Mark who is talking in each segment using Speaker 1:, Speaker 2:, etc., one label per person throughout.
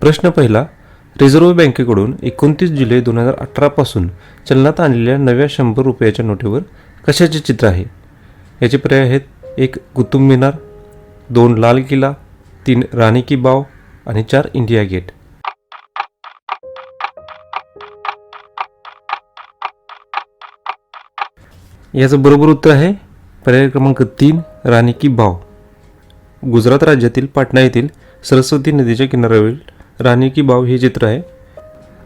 Speaker 1: प्रश्न पहिला रिझर्व्ह बँकेकडून एकोणतीस जुलै दोन हजार अठरापासून चलनात आणलेल्या नव्या शंभर रुपयाच्या नोटेवर कशाचे चित्र आहे? याचे पर्याय आहेत एक कुतुब मिनार दोन लाल किल्ला तीन राणी की बाव आणि चार इंडिया गेट. याचं बरोबर उत्तर आहे पर्याय क्रमांक तीन राणी की बाव. गुजरात राज्यातील पाटणा येथील सरस्वती नदीच्या किनाऱ्यावरील राणी की बाव हे चित्र आहे.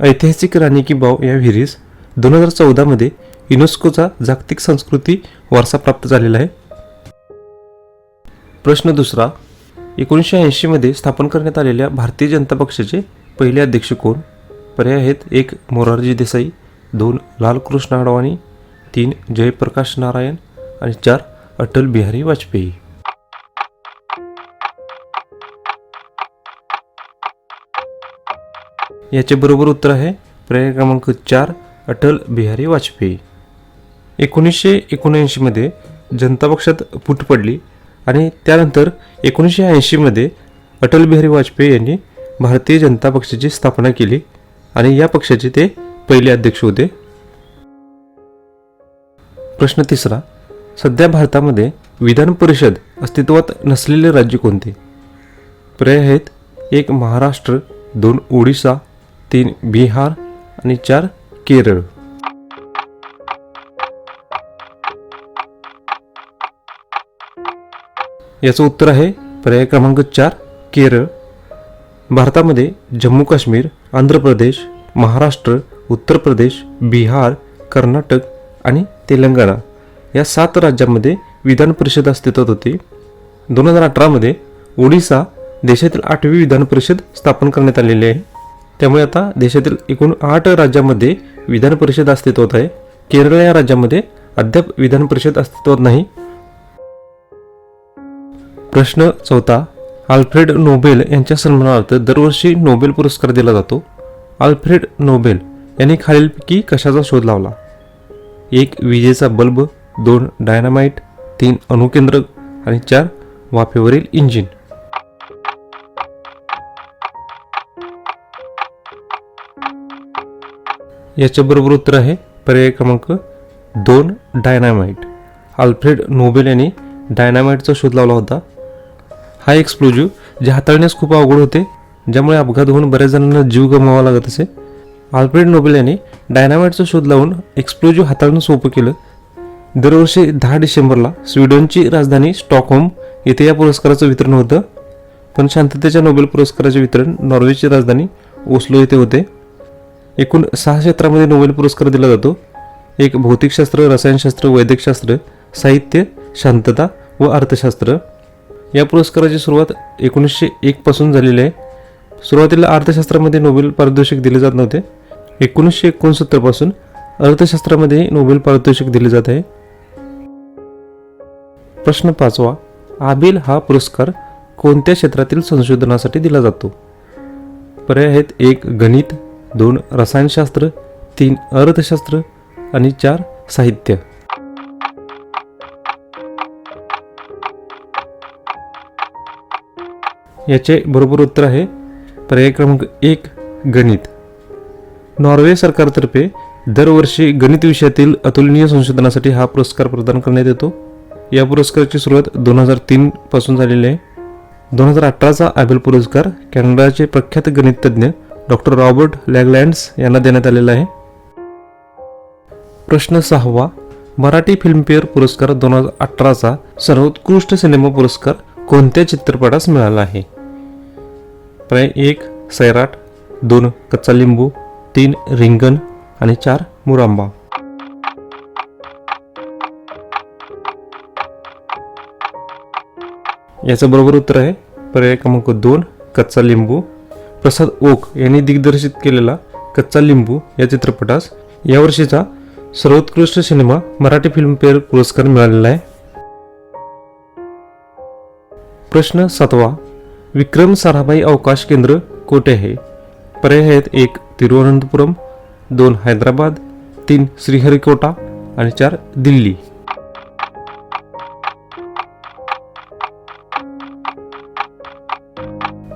Speaker 1: ऐतिहासिक राणी की बाव या विहिरीस दोन हजार चौदामध्ये युनेस्कोचा जागतिक संस्कृती वारसा प्राप्त झालेला आहे. प्रश्न दुसरा एकोणीसशे ऐंशीमध्ये स्थापन करण्यात आलेल्या भारतीय जनता पक्षाचे पहिले अध्यक्ष कोण? पर्याय आहेत एक मोरारजी देसाई दोन लालकृष्ण अडवाणी तीन जयप्रकाश नारायण आणि चार अटल बिहारी वाजपेयी. याचे बरोबर उत्तर आहे पर्याय क्रमांक चार अटल बिहारी वाजपेयी. एकोणीसशे एकोणऐंशीमध्ये जनता पक्षात फूट पडली आणि त्यानंतर एकोणीसशे ऐंशीमध्ये अटल बिहारी वाजपेयी यांनी भारतीय जनता पक्षाची स्थापना केली आणि या पक्षाचे ते पहिले अध्यक्ष होते. प्रश्न तिसरा सध्या भारतामध्ये विधान परिषद अस्तित्वात नसलेले राज्य कोणते? पर्याय आहेत एक महाराष्ट्र दोन ओडिसा तीन बिहार आणि चार केरळ. याचं उत्तर आहे पर्याय क्रमांक चार केरळ. भारतामध्ये जम्मू काश्मीर आंध्र प्रदेश महाराष्ट्र उत्तर प्रदेश बिहार कर्नाटक आणि तेलंगणा या सात राज्यांमध्ये विधान परिषद अस्तित्वात होती. दोन हजार अठरामध्ये ओडिसा देशातील आठवी विधान परिषद स्थापन करण्यात आलेली आहे. त्यामुळे आता देशातील एकूण आठ राज्यांमध्ये विधान परिषद अस्तित्वात आहे. केरळ या राज्यामध्ये अद्याप विधान परिषद अस्तित्वात नाही. प्रश्न चौथा आल्फ्रेड नोबेल यांच्या सन्मानार्थ दरवर्षी नोबेल पुरस्कार दिला जातो. आल्फ्रेड नोबेल यांनी खालीलपैकी कशाचा शोध लावला? एक विजेचा बल्ब दोन डायनामाइट तीन अणुकेंद्रक आणि चार वाफेवरील इंजिन. याच्याबरोबर उत्तर आहे. पर्याय क्रमांक दोन डायनामाइट आल्फ्रेड नोबेल यांनी डायनामाइटचा शोध लावला होता. हा एक्सप्लोजिव्ह जे हाताळण्यास खूप अवघड होते ज्यामुळे अपघात होऊन बऱ्याच जणांना जीव गमवावा लागत असे. आल्फ्रेड नोबेल यांनी डायनामाइटचा शोध लावून एक्सप्लोजिव्ह हाताळणं सोपं केलं. दरवर्षी दहा डिसेंबरला स्वीडनची राजधानी स्टॉकहोम येथे या पुरस्काराचं वितरण होतं. पण शांततेच्या नोबेल पुरस्काराचे वितरण नॉर्वेची राजधानी ओस्लो येथे होते. एकूण सहा क्षेत्रामध्ये नोबेल पुरस्कार दिला जातो. एक भौतिकशास्त्र रसायनशास्त्र वैद्यकशास्त्र साहित्य शांतता व अर्थशास्त्र. या पुरस्काराची सुरुवात एकोणीसशे एकपासून झालेली आहे. सुरुवातीला अर्थशास्त्रामध्ये नोबेल पारितोषिक दिले जात नव्हते. एकोणीसशे एकोणसत्तरपासून अर्थशास्त्रामध्ये नोबेल पारितोषिक दिले जात आहे. प्रश्न पाचवा. आबिल हा पुरस्कार कोणत्या क्षेत्रातील संशोधनासाठी दिला जातो? पर्याय आहेत एक गणित दोन रसायनशास्त्र तीन अर्थशास्त्र आणि चार साहित्य. याचे बरोबर उत्तर आहे पर्याय क्रमांक एक गणित. नॉर्वे सरकारतर्फे दरवर्षी गणित विषयातील अतुलनीय संशोधनासाठी हा पुरस्कार प्रदान करण्यात येतो. या पुरस्काराची सुरुवात दोन हजार तीनपासून झालेली आहे. दोन हजार अठराचा ॲबेल पुरस्कार कॅनडाचे प्रख्यात गणिततज्ञ डॉक्टर रॉबर्ट लॅगलँड्स यांना देण्यात आलेला आहे. प्रश्न सहावा मराठी फिल्मफेअर पुरस्कार दोन हजार अठराचा सर्वोत्कृष्ट सिनेमा पुरस्कार कोणत्या चित्रपटास मिळाला आहे? पर्याय एक सैराट दोन कच्चा लिंबू तीन रिंगण आणि चार मुरांबा. याचं बरोबर उत्तर आहे पर्याय क्रमांक दोन कच्चा लिंबू प्रसाद ओक यांनी दिग्दर्शित केलेला कच्चा लिंबू या चित्रपटास यावर्षीचा सर्वोत्कृष्ट सिनेमा मराठी फिल्मफेअर पुरस्कार मिळालेला आहे. प्रश्न सातवा विक्रम साराभाई अवकाश केंद्र कोठे आहे? पर्याय आहेत एक तिरुवनंतपुरम दोन हैदराबाद तीन श्रीहरिकोटा आणि चार दिल्ली.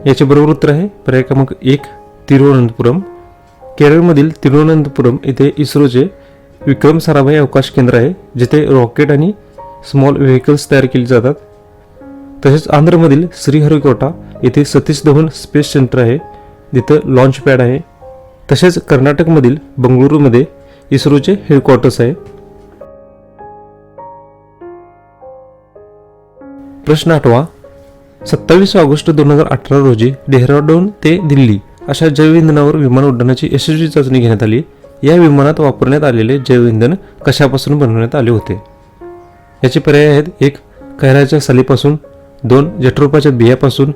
Speaker 1: याचे बरोबर उत्तर आहे. पर्याय क्रमांक एक तिरुवनंतपुरम. केरळमधील तिरुवनंतपुरम येथे इस्रोचे विक्रम साराभाई अवकाश केंद्र आहे जिथे रॉकेट आणि स्मॉल व्हेकल्स तयार केली जातात. तसेच आंध्रमधील श्रीहरिकोटा येथे सतीश धवन स्पेस सेंटर आहे जिथं लॉन्च पॅड आहे. तसेच कर्नाटकमधील बंगळुरूमध्ये इस्रोचे हेडक्वार्टर्स आहे. प्रश्न आठवा सत्तावीस ऑगस्ट दोन हजार अठरा रोजी डेहराडून ते दिल्ली अशा जैवइंधनावर विमान उड्डाणाची यशस्वी चाचणी घेण्यात आली. या विमानात वापरण्यात आलेले जैवइंधन कशापासून बनवण्यात आले होते? याचे पर्याय आहेत एक कैराच्या सालीपासून दोन जठरोपाच्या बियापासून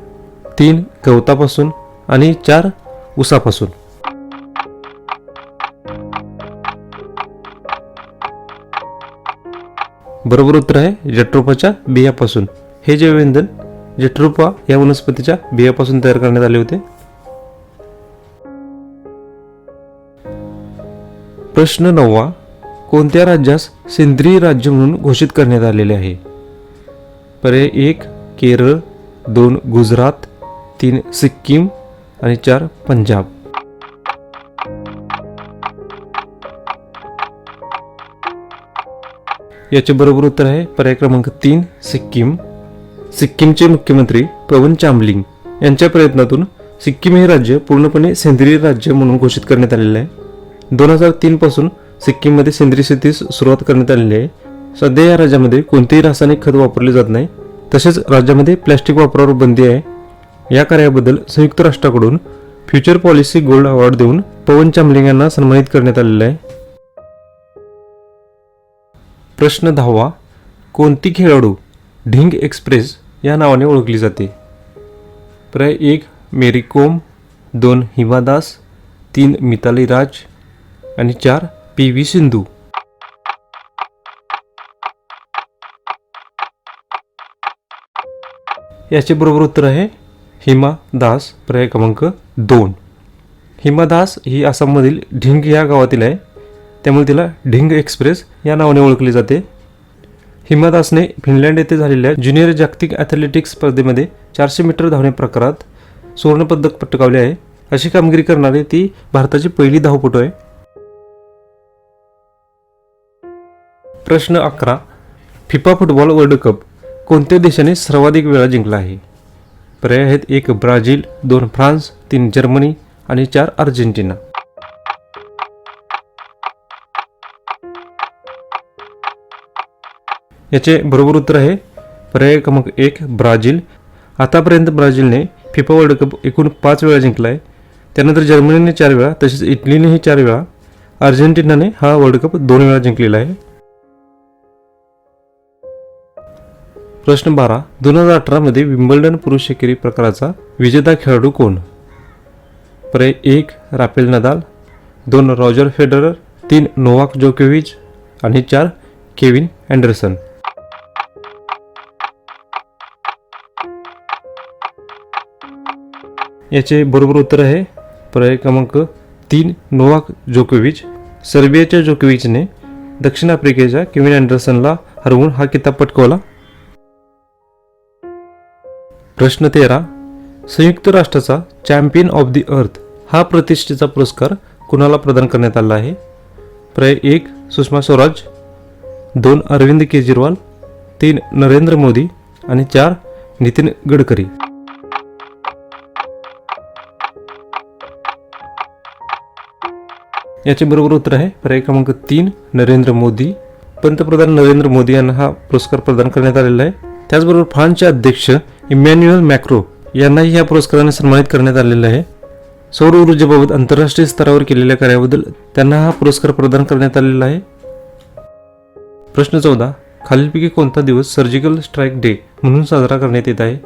Speaker 1: तीन गवतापासून आणि चार उसापासून. बरोबर उत्तर आहे जठरोपाच्या बियापासून. हे जैवइंधन जठरोपा या वनस्पतीच्या बियापासून तयार करण्यात आले होते. प्रश्न नववा कोणत्या राज्यास सेंद्रिय राज्य म्हणून घोषित करण्यात आलेले आहे? पर्याय एक केरळ दोन गुजरात तीन सिक्कीम आणि चार पंजाब. याचे बरोबर उत्तर आहे पर्याय क्रमांक तीन सिक्कीम. सिक्कीमचे मुख्यमंत्री पवन चांबलिंग यांच्या प्रयत्नातून सिक्कीम हे राज्य पूर्णपणे सेंद्रिय राज्य म्हणून घोषित करण्यात आलेले आहे. दोन हजार तीनपासून सिक्कीममध्ये सेंद्रिय शेतीस सुरुवात करण्यात आलेली आहे. सध्या या राज्यामध्ये कोणतेही रासायनिक खत वापरले जात नाही. तसेच राज्यामध्ये प्लॅस्टिक वापरावर बंदी आहे. या कार्याबद्दल संयुक्त राष्ट्राकडून फ्युचर पॉलिसी गोल्ड अवॉर्ड देऊन पवन चामलिंग यांना सन्मानित करण्यात आलेलं आहे. प्रश्न दहावा कोणती खेळाडू ढिंग एक्सप्रेस या नावाने ओळखली जाते. पर्याय एक मेरी कोम दोन हिमा दास तीन मिताली राज आणि चार पी व्ही सिंधू. याचे बरोबर उत्तर आहे हिमा दास पर्याय क्रमांक दोन. हिमा दास ही आसाममधील ढिंग या गावातील आहे. त्यामुळे तिला ढिंग एक्सप्रेस या नावाने ओळखली जाते. हिमादासने फिनलँड येथे झालेल्या ज्युनियर जागतिक ॲथलेटिक्स स्पर्धेमध्ये चारशे मीटर धावणे प्रकारात सुवर्णपदक पटकावले आहे. अशी कामगिरी करणारी ती भारताची पहिली धावपटू आहे. प्रश्न अकरा. फिफा फुटबॉल वर्ल्ड कप कोणत्या देशाने सर्वाधिक वेळा जिंकला आहे? पर्याय आहेत एक ब्राझील दोन फ्रान्स तीन जर्मनी आणि चार अर्जेंटिना. याचे बरोबर उत्तर आहे पर्याय क्रमांक एक ब्राझील. आतापर्यंत ब्राझीलने फिफा वर्ल्ड कप एकूण पाच वेळा जिंकला आहे त्यानंतर जर्मनीने चार वेळा तसेच इटलीनेही चार वेळा. अर्जेंटिनाने हा वर्ल्ड कप दोन वेळा जिंकलेला आहे. प्रश्न बारा दोन हजार अठरामध्ये विम्बल्डन पुरुष एकेरी प्रकाराचा विजेता खेळाडू कोण? पर्याय एक राफेल नदाल. दोन रॉजर फेडरर. तीन नोवाक जोकेविच. आणि चार केविन अँडरसन याचे बरोबर उत्तर आहे. पर्याय क्रमांक तीन नोवाक जोकोविच. सर्बियाच्या जोकोविचने दक्षिण आफ्रिकेच्या केविन अँडरसनला हरवून हा किताब पटकवला. प्रश्न तेरा. संयुक्त राष्ट्राचा चॅम्पियन ऑफ द अर्थ हा प्रतिष्ठेचा पुरस्कार कुणाला प्रदान करण्यात आला आहे? पर्याय एक सुषमा स्वराज. दोन अरविंद केजरीवाल. तीन नरेंद्र मोदी. आणि चार नितीन गडकरी. याचे बरोबर उत्तर आहे. पर्याय क्रमांक तीन नरेंद्र मोदी. पंतप्रधान नरेंद्र मोदी यांना हा पुरस्कार प्रदान करण्यात आलेला आहे. त्याचबरोबर फ्रान्सचे अध्यक्ष इमॅन्युअल मॅक्रो यांनाही या पुरस्काराने सन्मानित करण्यात आलेलं आहे. सौर ऊर्जेबाबत आंतरराष्ट्रीय स्तरावर केलेल्या कार्याबद्दल त्यांना हा पुरस्कार प्रदान करण्यात आलेला आहे. प्रश्न चौदा. खालीलपैकी कोणता दिवस सर्जिकल स्ट्राईक डे म्हणून साजरा करण्यात येत आहे?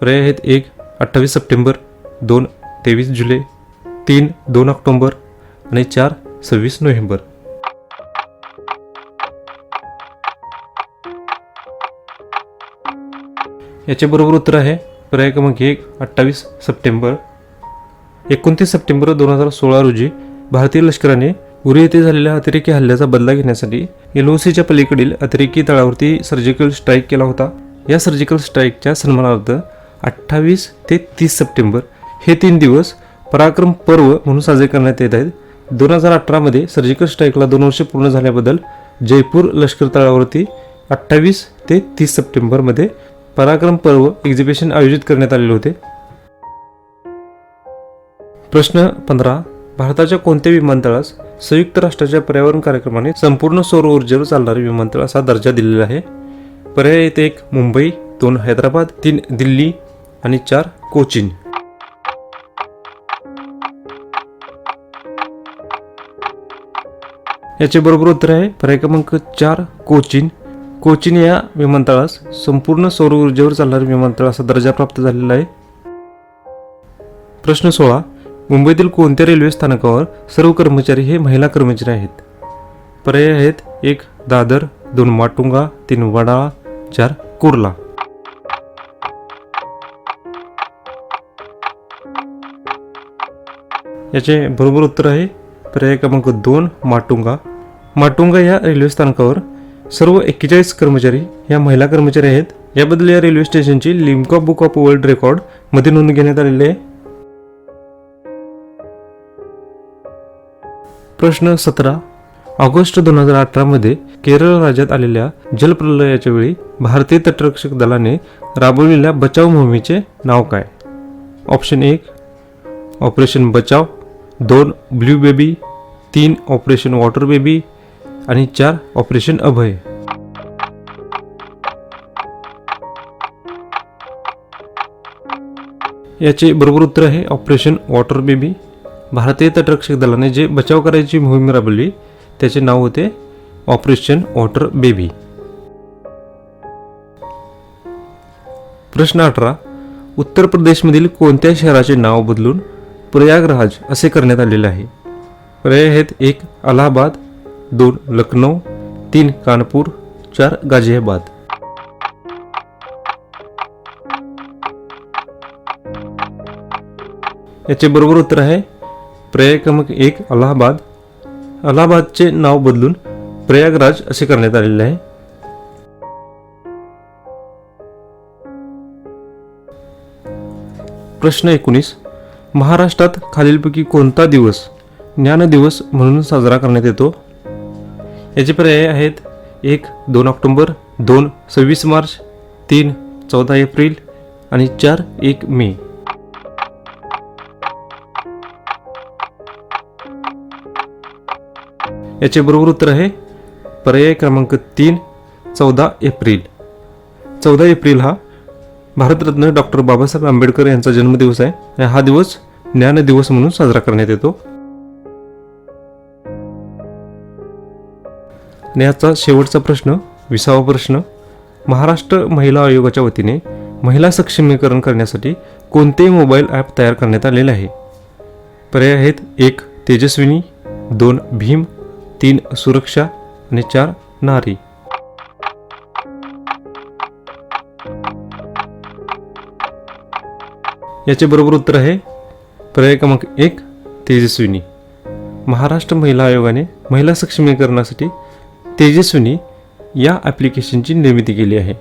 Speaker 1: पर्याय आहेत एक अठ्ठावीस सप्टेंबर दोन तेवीस जुलै तीन दोन ऑक्टोंबर आणि चार सव्वीस नोव्हेंबर. याच्याबरोबर उत्तर आहे पर्याय क्रमांक एक अठ्ठावीस सप्टेंबर. एकोणतीस सप्टेंबर दोन हजार सोळा रोजी भारतीय लष्कराने उरी येथे झालेल्या अतिरेकी हल्ल्याचा बदला घेण्यासाठी एलओसीच्या पलीकडील अतिरेकी तळावरती सर्जिकल स्ट्राईक केला होता. या सर्जिकल स्ट्राईकच्या सन्मानार्थ अठ्ठावीस ते तीस सप्टेंबर हे तीन दिवस पराक्रम पर्व म्हणून साजरे करण्यात येत आहेत. दोन हजार अठरामध्ये सर्जिकल स्ट्राईकला दोन वर्ष पूर्ण झाल्याबद्दल जयपूर लष्कर तळावरती अठ्ठावीस ते तीस सप्टेंबरमध्ये पराक्रम पर्व एक्झिबिशन आयोजित करण्यात आलेले होते. प्रश्न पंधरा. भारताच्या कोणत्या विमानतळास संयुक्त राष्ट्राच्या पर्यावरण कार्यक्रमाने संपूर्ण सौर ऊर्जेवर चालणारे विमानतळ असा दर्जा दिलेला आहे? पर्याय येथे एक मुंबई दोन हैदराबाद तीन दिल्ली आणि चार कोचीन. याचे बरोबर उत्तर आहे पर्याय क्रमांक चार कोचीन. कोचीन या विमानतळास संपूर्ण सौर ऊर्जेवर चालणारे विमानतळ असा दर्जा प्राप्त झालेला आहे. प्रश्न सोळा. मुंबईतील कोणत्या रेल्वे स्थानकावर सर्व कर्मचारी हे महिला कर्मचारी आहेत? पर्याय आहेत एक दादर दोन माटुंगा तीन वडाळा चार कुर्ला. याचे बरोबर उत्तर आहे पर्याय क्रमांक दोन माटुंगा. माटुंगा या रेल्वे स्थानकावर सर्व एक्केचाळीस कर्मचारी या महिला कर्मचारी आहेत. याबद्दल या रेल्वे स्टेशनची लिमका बुक ऑफ वर्ल्ड रेकॉर्डमध्ये नोंद घेण्यात आलेली आहे. प्रश्न सतरा. ऑगस्ट दोन हजार अठरामध्ये केरळ राज्यात आलेल्या जलप्रलयाच्या वेळी भारतीय तटरक्षक दलाने राबवलेल्या बचाव मोहिमेचे नाव काय? ऑप्शन एक ऑपरेशन बचाव. दोन ब्ल्यू बेबी तीन ऑपरेशन वॉटर बेबी आणि चार ऑपरेशन अभय. याचे बरोबर उत्तर आहे ऑपरेशन वॉटर बेबी. भारतीय तटरक्षक दलाने जे बचाव करायची मोहीम राबवली त्याचे नाव होते ऑपरेशन वॉटर बेबी. प्रश्न अठरा. उत्तर प्रदेशमधील कोणत्या शहराचे नाव बदलून प्रयागराज असे करण्यात आलेले आहे. पर्याय आहेत एक अलाहाबाद दोन लखनौ तीन कानपूर चार गाझियाबाद. याचे बरोबर उत्तर आहे पर्याय क्रमांक एक अलाहाबाद. अलाहाबादचे नाव बदलून प्रयागराज असे करण्यात आलेले आहे. प्रश्न एकोणीस महाराष्ट्रात खालीलपैकी कोणता दिवस ज्ञान दिवस म्हणून साजरा करण्यात येतो? याचे पर्याय आहेत एक दोन ऑक्टोंबर दोन सव्वीस मार्च तीन चौदा एप्रिल आणि चार एक मे. याचे बरोबर उत्तर आहे पर्याय क्रमांक तीन चौदा एप्रिल. चौदा एप्रिल हा भारतरत्न डॉक्टर बाबासाहेब आंबेडकर यांचा जन्मदिवस आहे. आणि हा दिवस ज्ञान दिवस म्हणून साजरा करण्यात येतो. आणि याचा शेवटचा प्रश्न विसावा प्रश्न महाराष्ट्र महिला आयोगाच्या वतीने महिला सक्षमीकरण करण्यासाठी कोणते मोबाईल ॲप तयार करण्यात आलेले आहे? पर्याय आहेत एक तेजस्विनी दोन भीम तीन सुरक्षा आणि चार नारी. याचे बरोबर उत्तर आहे. पर्याय क्रमांक एक तेजस्विनी. महाराष्ट्र महिला आयोगाने महिला सक्षमीकरणासाठी तेजस्विनी या ॲप्लिकेशनची निर्मिती केली आहे.